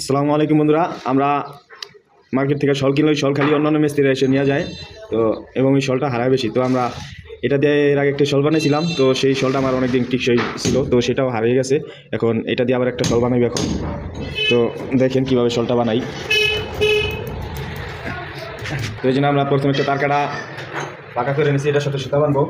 আসসালামু আলাইকুম বন্ধুরা, আমরা মার্কেট থেকে শল কিনলে ওই শল খালি অন্যান্য মিস্ত্রিরা এসে নিয়ে যায়, তো এবং ওই শলটা হারায় বেশি, তো আমরা এটা দিয়ে এর আগে একটা শল বানিয়েছিলাম, তো সেই শলটা আমার অনেকদিন টিকসই ছিল, তো সেটাও হারিয়ে গেছে, এখন এটা দিয়ে আবার একটা শল বানাবি এখন। তো দেখেন কীভাবে শলটা বানাই। তো এই জন্য আমরা প্রথমে একটা তারকাটা পাকা করে নিয়েছি এটার সাথে সুতা বানবো।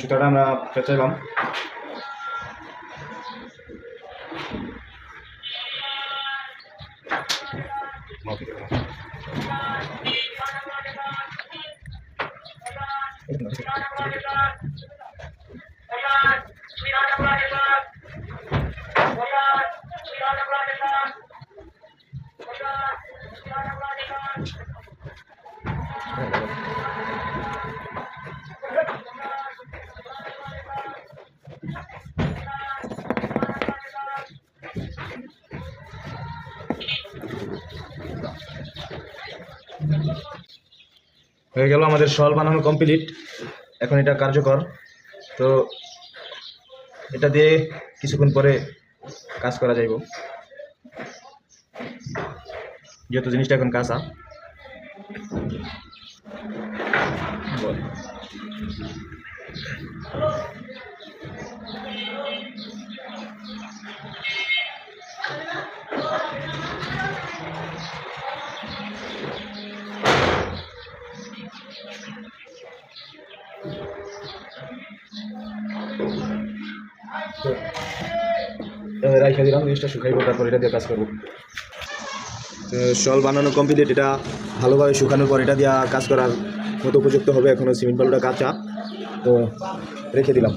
সুতাটা আমরা পেঁচাইলাম। হয়ে গেল আমাদের শল বানানো কমপ্লিট এখন এটা কার্যকর। তো এটা দিয়ে কিছুক্ষণ পরে কাজ করা যাইব। যেহেতু জিনিসটা এখন কাঁচা। বল। রাইখা দিলাম, জিনিসটা শুকাইবো, তারপর এটা দিয়ে কাজ করব। শল বানানো কমপ্লিট এটা ভালোভাবে শুকানোর পর এটা দিয়ে কাজ করার মতো উপযুক্ত হবে এখনও সিমেন্ট বালুটা কাঁচা। তো, রেখে দিলাম।